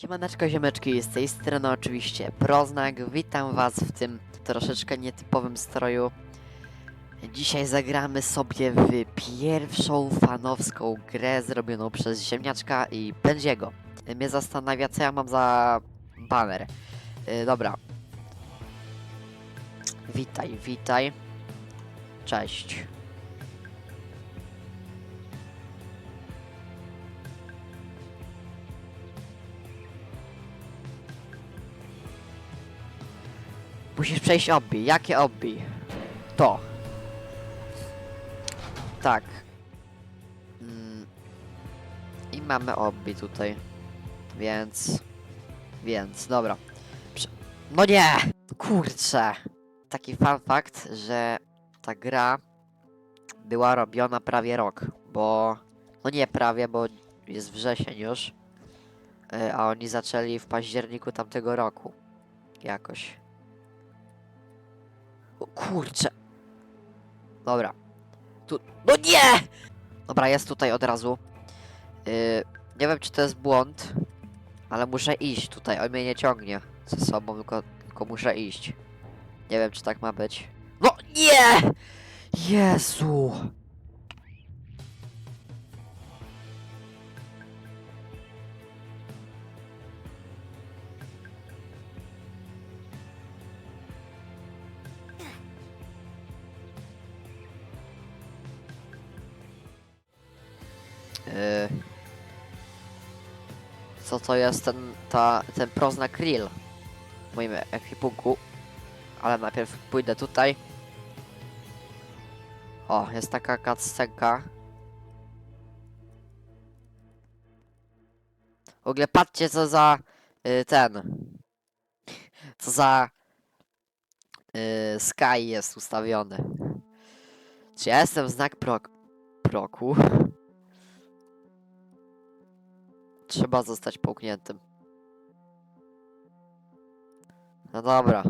Siemaneczko ziomeczki, z tej strony oczywiście Proznak, witam was w tym troszeczkę nietypowym stroju. Dzisiaj zagramy sobie w pierwszą fanowską grę zrobioną przez Ziemniaczka i Benziego. Mnie zastanawia co ja mam za banner. Yy, dobra. Witaj, witaj. Cześć. Musisz przejść obbi. Jakie obbi? To. Tak. Mm. I mamy obbi tutaj. Więc... Więc, dobra. Prze no nie! Kurczę! Taki fun fact, że ta gra była robiona prawie rok, bo... No nie prawie, bo jest wrzesień już. y, A oni zaczęli w październiku tamtego roku. Jakoś. O kurczę. Dobra. Tu. No nie! Dobra, jest tutaj od razu. Yy, nie wiem, czy to jest błąd, ale muszę iść tutaj. On mnie nie ciągnie ze sobą, tylko, tylko muszę iść. Nie wiem, czy tak ma być. No nie! Jezu! Co to jest ten, ta, ten proznak grill w moim ekwipunku. Ale najpierw pójdę tutaj. O, jest taka cutscenka. W ogóle patrzcie co za y, ten. Co za y, sky jest ustawiony. Czy ja jestem znak prok proku? Trzeba zostać połkniętym. No dobra.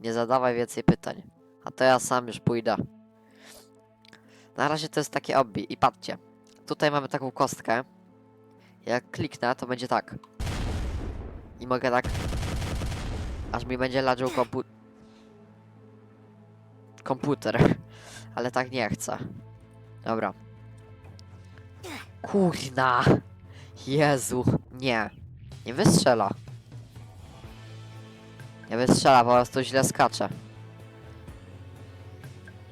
Nie zadawaj więcej pytań. A to ja sam już pójdę. Na razie to jest takie obbi. I patrzcie. Tutaj mamy taką kostkę. Jak kliknę, to będzie tak. I mogę tak... Aż mi będzie ladził kompu... Komputer. Ale tak nie chcę. Dobra. Kurna! Jezu! Nie. Nie wystrzela. Nie wystrzela, po prostu źle skacze.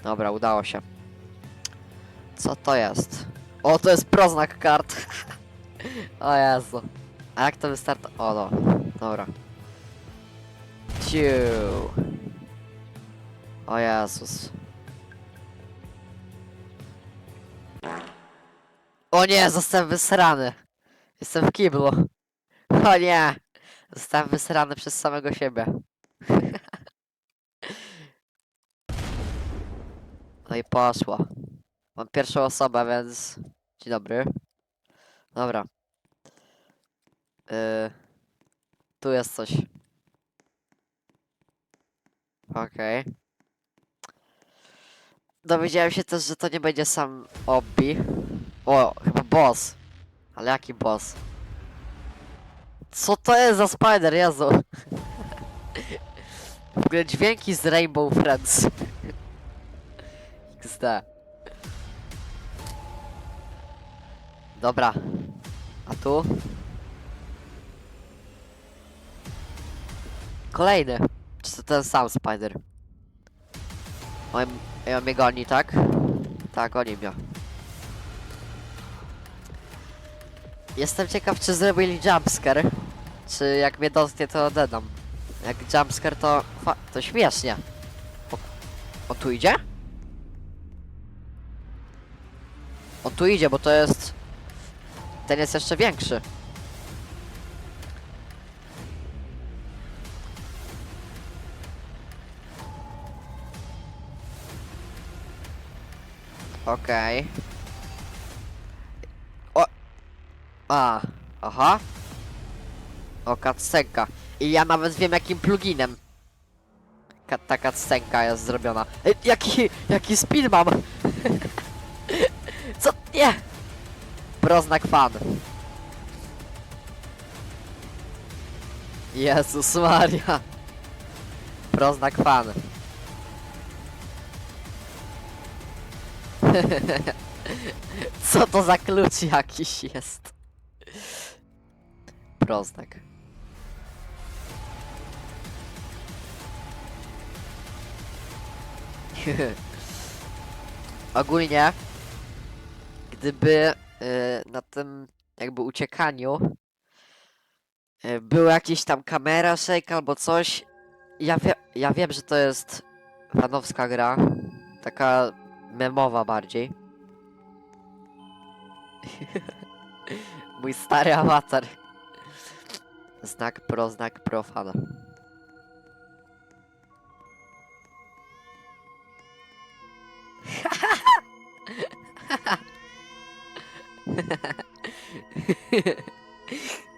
Dobra, udało się. Co to jest? O, to jest proznak kart. o Jezu. A jak to wystarczy? O, no. Dobra. Ciu. O Jezus. O nie, zostałem wysrany. Jestem w kiblu. O nie. Zostałem wysrany przez samego siebie. No i poszło. Mam pierwszą osobę, więc... Dzień dobry. Dobra. Yy... Tu jest coś. Okej. Dowiedziałem się też, że to nie będzie sam obbi. O, chyba boss. Ale jaki boss? Co to jest za spider, Jezu? W ogóle dźwięki z Rainbow Friends. XD. Dobra. A tu? Kolejny. Czy to ten sam spider? On, on mnie goni, tak? Tak, goni mnie. Jestem ciekaw, czy zrobili jumpscare. Czy jak mnie dotknie, to dodam. Jak jumpscare, to... fa- to śmiesznie. O, o, tu idzie? On tu idzie, bo to jest... Ten jest jeszcze większy. Okej. O! A, aha. O, cutscenka. I ja nawet wiem jakim pluginem ka ta cutscenka jest zrobiona. Ej, jaki, jaki spin mam! Co? Nie! Proznak fan. Jezus Maria. Proznak fan. Co to za klucz jakiś jest? Proznak. Ogólnie, gdyby y, na tym jakby uciekaniu y, był jakiś tam kamera shake albo coś, ja, wie, ja wiem, że to jest fanowska gra, taka memowa bardziej. Mój stary awatar. Znak pro, znak profan.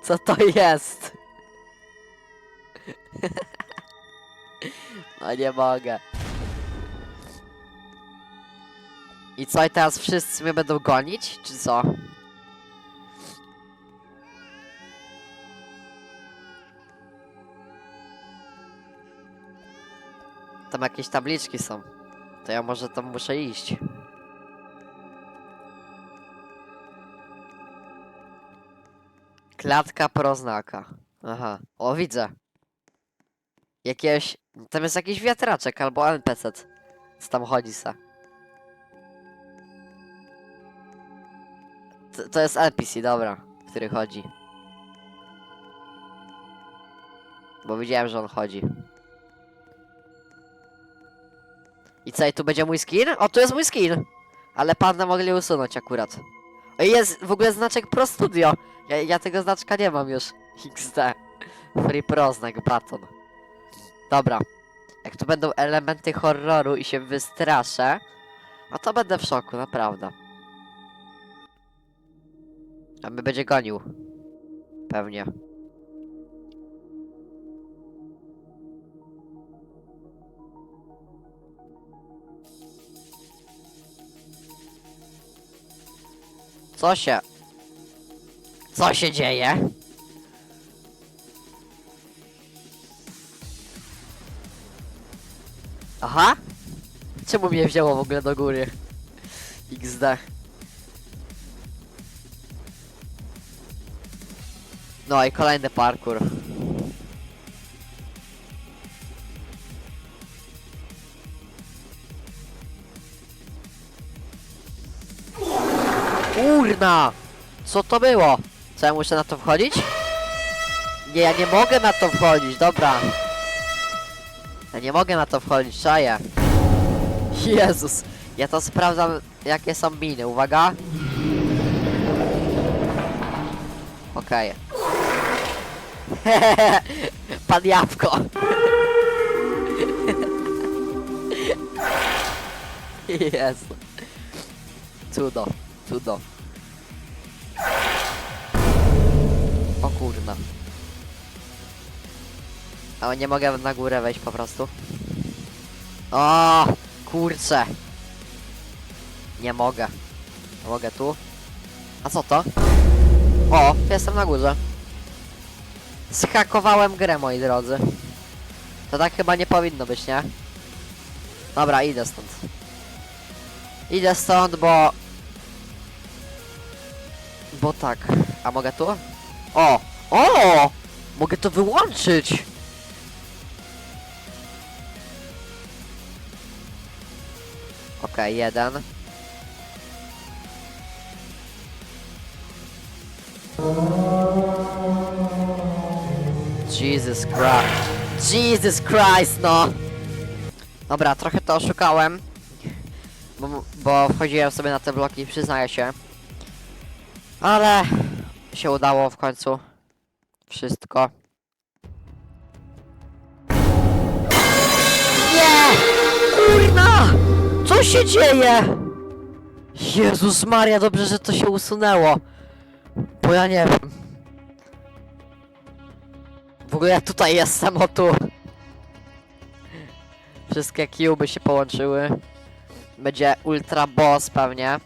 Co to jest? No nie mogę. I co, i teraz wszyscy mnie będą gonić, czy co? Jakieś tabliczki są. To ja może tam muszę iść. Klatka proznaka. Aha. O, widzę. Jakieś... Tam jest jakiś wiatraczek albo NPC. Co tam chodzi se. To, to jest NPC, dobra. Który chodzi. Bo widziałem, że on chodzi. I co, i tu będzie mój skin? O, tu jest mój skin! Ale panda mogli usunąć akurat. O, jest w ogóle znaczek Pro Studio. Ja, ja tego znaczka nie mam już. XD. Free Pro znak baton. Dobra. Jak tu będą elementy horroru i się wystraszę, no to będę w szoku, naprawdę. A mnie będzie gonił. Pewnie. Co się... Co się dzieje? Aha! Czemu mnie wzięło w ogóle do góry? XD. No i kolejny parkour. Co to było? Co ja muszę na to wchodzić? Nie, ja nie mogę na to wchodzić, dobra. Ja nie mogę na to wchodzić, czaję. Jezus, ja to sprawdzam jakie są miny, uwaga. Okej. Pan Jabłko. Jezu. Cudo, cudo. Kurna. Ale nie mogę na górę wejść po prostu. O, kurczę. Nie mogę. Mogę tu? A co to? O, jestem na górze. Zhakowałem grę, moi drodzy. To tak chyba nie powinno być, nie? Dobra, idę stąd. Idę stąd, bo... Bo tak. A mogę tu? O! O! Mogę to wyłączyć! Okej, jeden. Jesus Christ. Jesus Christ, no! Dobra, trochę to oszukałem. Bo, bo wchodziłem sobie na te bloki, przyznaję się. Ale się udało w końcu. Wszystko. Nie! Kurna! Co się dzieje? Jezus Maria, dobrze, że to się usunęło. Bo ja nie wiem. W ogóle tutaj jestem, o tu. Wszystkie cuby się połączyły. Będzie ultra boss pewnie.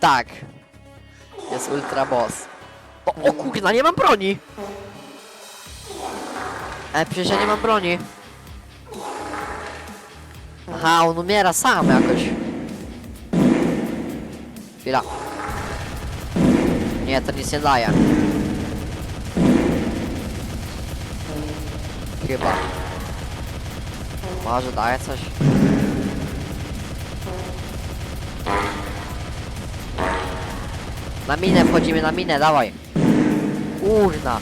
Tak. Jest ultra boss. O, o kurna, nie mam broni! E, przecież ja nie mam broni. Aha, on umiera sam jakoś. Chwila. Nie, to nic nie daje. Chyba. Może daje coś? Na minę wchodzimy, na minę, dawaj. Kurna.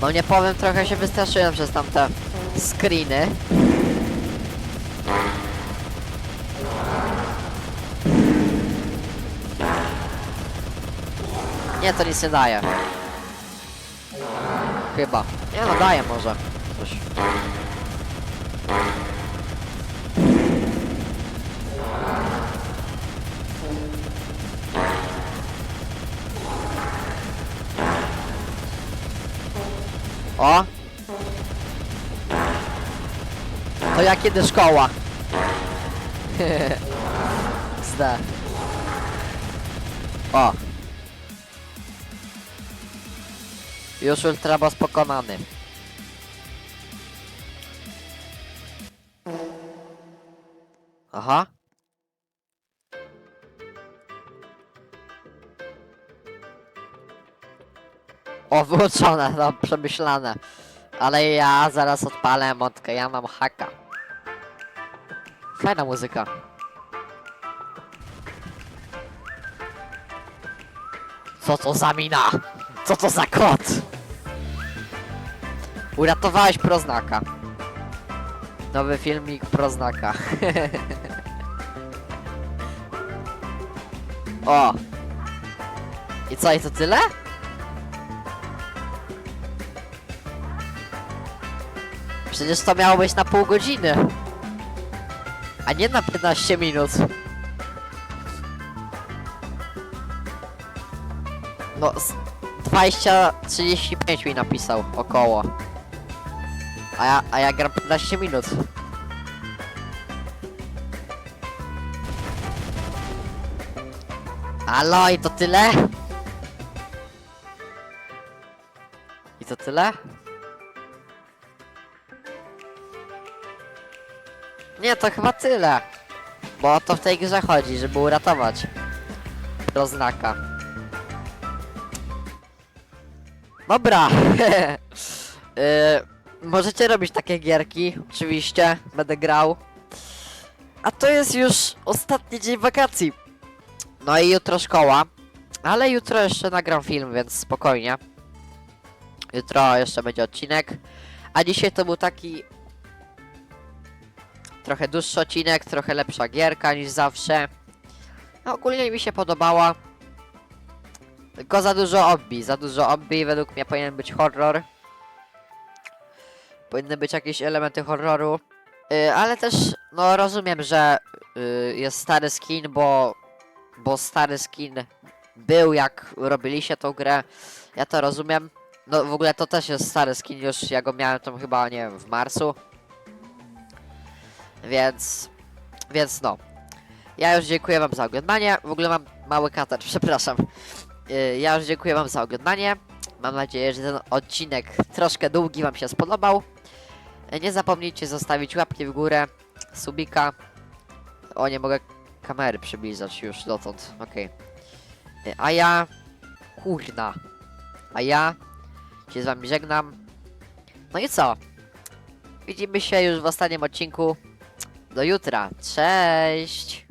No nie powiem, trochę się wystraszyłem przez tamte screeny. Nie, to nic nie daje. Chyba. Nie no, daje może. Coś. O! To ja kiedy szkoła? Zda. O! Już ultrabos pokonany. Aha. O, wyłączone, no przemyślane. Ale ja zaraz odpalę motkę, ja mam haka. Fajna muzyka. Co to za mina? Co to za kot? Uratowałeś proznaka. Nowy filmik proznaka. o! I co, i to tyle? Przecież to miało być na pół godziny. A nie na 15 minut. No, z 20-35 mi napisał około. A ja, a ja gram 15 minut. Alo, i to tyle? I to tyle? Nie, to chyba tyle. Bo o to w tej grze chodzi, żeby uratować Roznaka. Dobra. y, możecie robić takie gierki, oczywiście, będę grał. A to jest już ostatni dzień wakacji. No i jutro szkoła. Ale jutro jeszcze nagram film, więc spokojnie. Jutro jeszcze będzie odcinek. A dzisiaj to był taki trochę dłuższy odcinek, trochę lepsza gierka niż zawsze. No, ogólnie mi się podobała. Tylko za dużo obbi, za dużo obbi, według mnie powinien być horror. Powinny być jakieś elementy horroru. Yy, ale też, no rozumiem, że yy, jest stary skin, bo, bo stary skin był jak robiliście tą grę. Ja to rozumiem. No w ogóle to też jest stary skin, już ja go miałem tam chyba, nie wiem, w marcu. Więc, więc no. Ja już dziękuję wam za oglądanie. W ogóle mam mały katar, przepraszam. Yy, Ja już dziękuję wam za oglądanie. Mam nadzieję, że ten odcinek troszkę długi wam się spodobał. Nie zapomnijcie zostawić łapki w górę, subika. O, nie mogę kamery przybliżać już dotąd, okej. Yy, A ja... Kurna. A ja się z wami żegnam. No i co? Widzimy się już w ostatnim odcinku. Do jutra. Cześć!